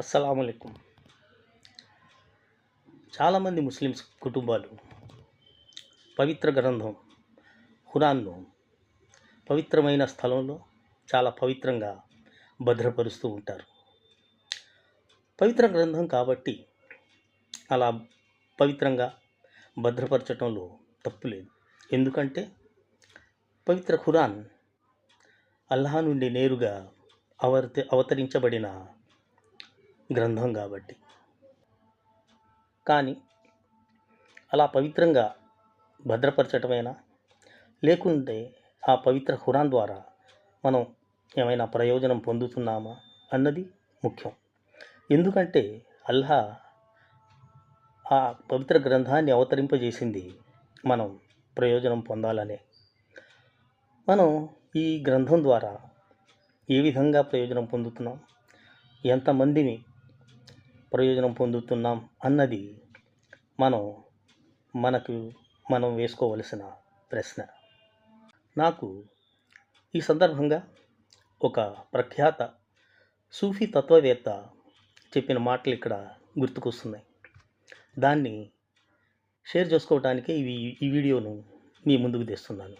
అస్సలాములైకుం. చాలామంది ముస్లిమ్స్ కుటుంబాలు పవిత్ర గ్రంథం ఖురాన్ను పవిత్రమైన స్థలంలో చాలా పవిత్రంగా భద్రపరుస్తూ ఉంటారు. పవిత్ర గ్రంథం కాబట్టి అలా పవిత్రంగా భద్రపరచడంలో తప్పు లేదు. ఎందుకంటే పవిత్ర ఖురాన్ అల్లాహ నుండి నేరుగా అవత అవతరించబడిన గ్రంథం కాబట్టి. కానీ అలా పవిత్రంగా భద్రపరచటమైనా? లేకుంటే ఆ పవిత్ర ఖురాన్ ద్వారా మనం ఏమైనా ప్రయోజనం పొందుతున్నామా అన్నది ముఖ్యం. ఎందుకంటే అల్లా ఆ పవిత్ర గ్రంథాన్ని అవతరింపజేసింది మనం ప్రయోజనం పొందాలనే. మనం ఈ గ్రంథం ద్వారా ఏ విధంగా ప్రయోజనం పొందుతున్నాం? ఎంతమందిని ప్రయోజనం పొందుతున్నాం అన్నది మనం మనకు మనం వేసుకోవలసిన ప్రశ్న. నాకు ఈ సందర్భంగా ఒక ప్రఖ్యాత సూఫీ తత్వవేత్త చెప్పిన మాటలు ఇక్కడ గుర్తుకొస్తున్నాయి. దాన్ని షేర్ చేసుకోవడానికి ఇవి ఈ వీడియోను మీ ముందుకు తెస్తున్నాను.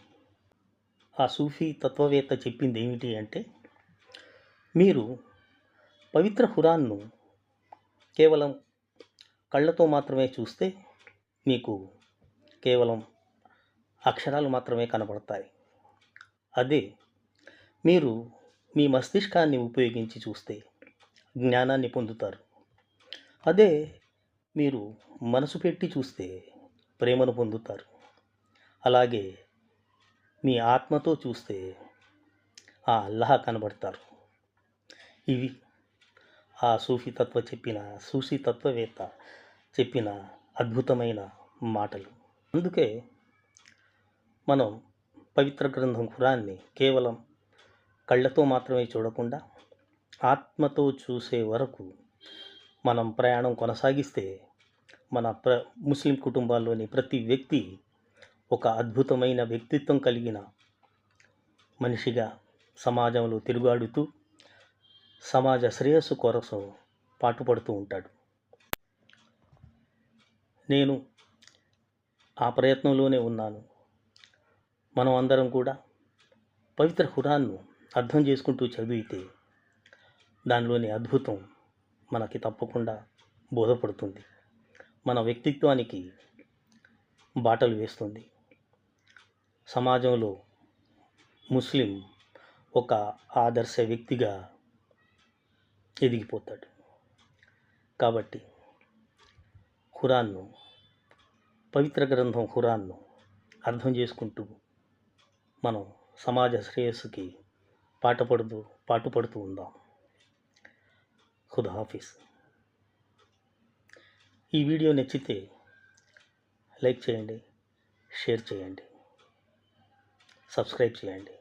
ఆ సూఫీ తత్వవేత్త చెప్పింది ఏమిటి అంటే మీరు పవిత్ర హురాన్ను కేవలం కళ్ళతో మాత్రమే చూస్తే మీకు కేవలం అక్షరాలు మాత్రమే కనబడతాయి అదే మీరు మీ మస్తిష్కాన్ని ఉపయోగించి చూస్తే జ్ఞానాన్ని పొందుతారు. అదే మీరు మనసు పెట్టి చూస్తే ప్రేమను పొందుతారు. అలాగే మీ ఆత్మతో చూస్తే ఆ అల్లహ కనబడతారు. ఇవి ఆ సూఫీ తత్వ చెప్పిన సూఫీ తత్వవేత్త చెప్పిన అద్భుతమైన మాటలు. అందుకే మనం పవిత్ర గ్రంథం ఖురాన్ని కేవలం కళ్ళతో మాత్రమే చూడకుండా ఆత్మతో చూసే వరకు మనం ప్రయాణం కొనసాగిస్తే మన ప్ర ముస్లిం కుటుంబాల్లోని ప్రతి వ్యక్తి ఒక అద్భుతమైన వ్యక్తిత్వం కలిగిన మనిషిగా సమాజంలో తిరుగాడుతూ సమాజ శ్రేయస్సు కోసం పాటుపడుతూ ఉంటాడు. నేను ఆ ప్రయత్నంలోనే ఉన్నాను. మనం అందరం కూడా పవిత్ర హురాన్ను అర్థం చేసుకుంటూ చదివితే దానిలోని అద్భుతం మనకి తప్పకుండా బోధపడుతుంది. మన వ్యక్తిత్వానికి బాటలు వేస్తుంది. సమాజంలో ముస్లిం ఒక ఆదర్శ వ్యక్తిగా ఎదిగిపోతాడు. కాబట్టి ఖురాన్ను పవిత్ర గ్రంథం ఖురాన్ను అర్థం చేసుకుంటూ మనం సమాజ శ్రేయస్సుకి పాటపడుతూ పాటుపడుతూ ఉందాం. ఖుదా హాఫీస్ ఈ వీడియో నచ్చితే లైక్ చేయండి షేర్ చేయండి సబ్స్క్రైబ్ చేయండి.